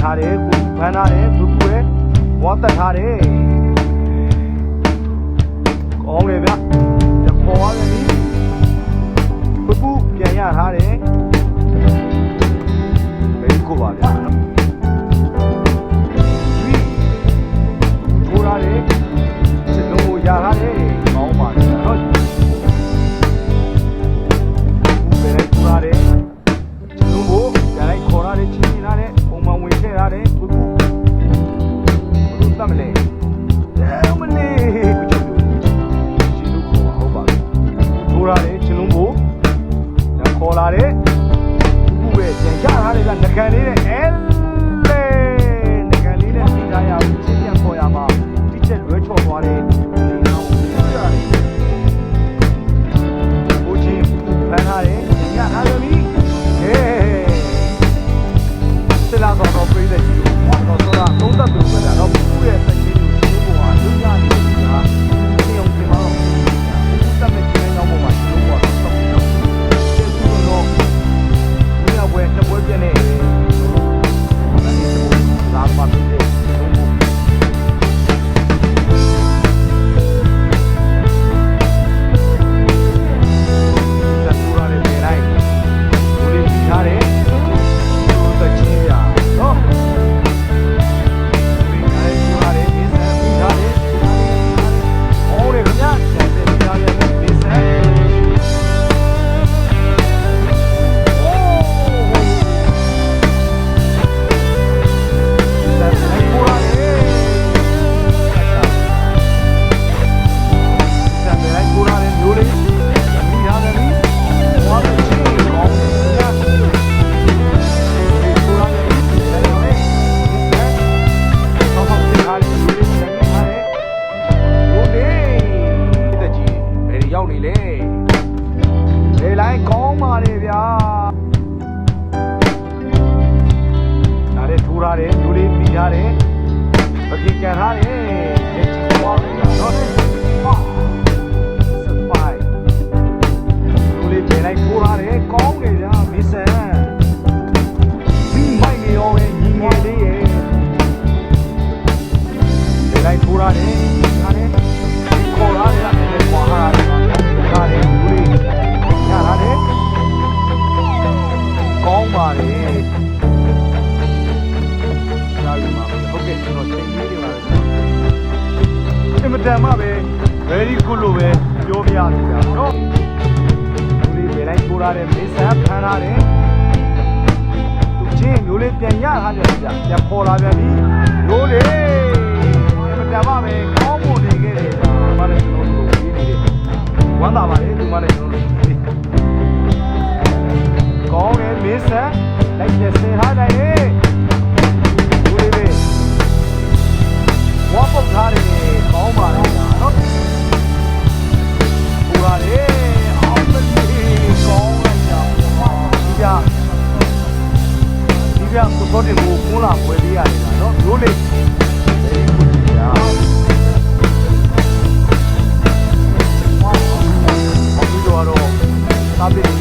ထားတယ်ကိုဘန်းထားတယ်ဘူးဘူးရဲ့ဝါတက်ထားတယ်ကောင်းလေဗျာခေါ်ရတယ်ဘူးဘူးပြန်ရထားတယ် စစ်လာတော်တော်ပြည်သက်ကြီးကိုတော်တော်သုံးသပ်သူ ထားတယ်လူတွေပြီးထားတယ်ပကီကန်ထားတယ် တန်မှပဲ very good လို့ပဲပြောပြရတယ်ဗျာနော်လူတွေပဲလိုက်ပိုးရတဲ့မေဆန်ဖန်ထားတယ်သူချင်းမျိုးလေးပြန်ရထားတယ်ဗျာပြန်ခေါ်လာပြန်ပြီရိုးလေအမတန်မှပဲကောင်းမွန်နေခဲ့တယ်ဗျာဘာလဲကျွန်တော်တို့ဒီနေ့ဝမ်းသာပါလေဒီမှာလည်းကျွန်တော်တို့ကောင်းတယ်မေဆန်လိုက်ပြန်ဆင်ထားတယ် sabe?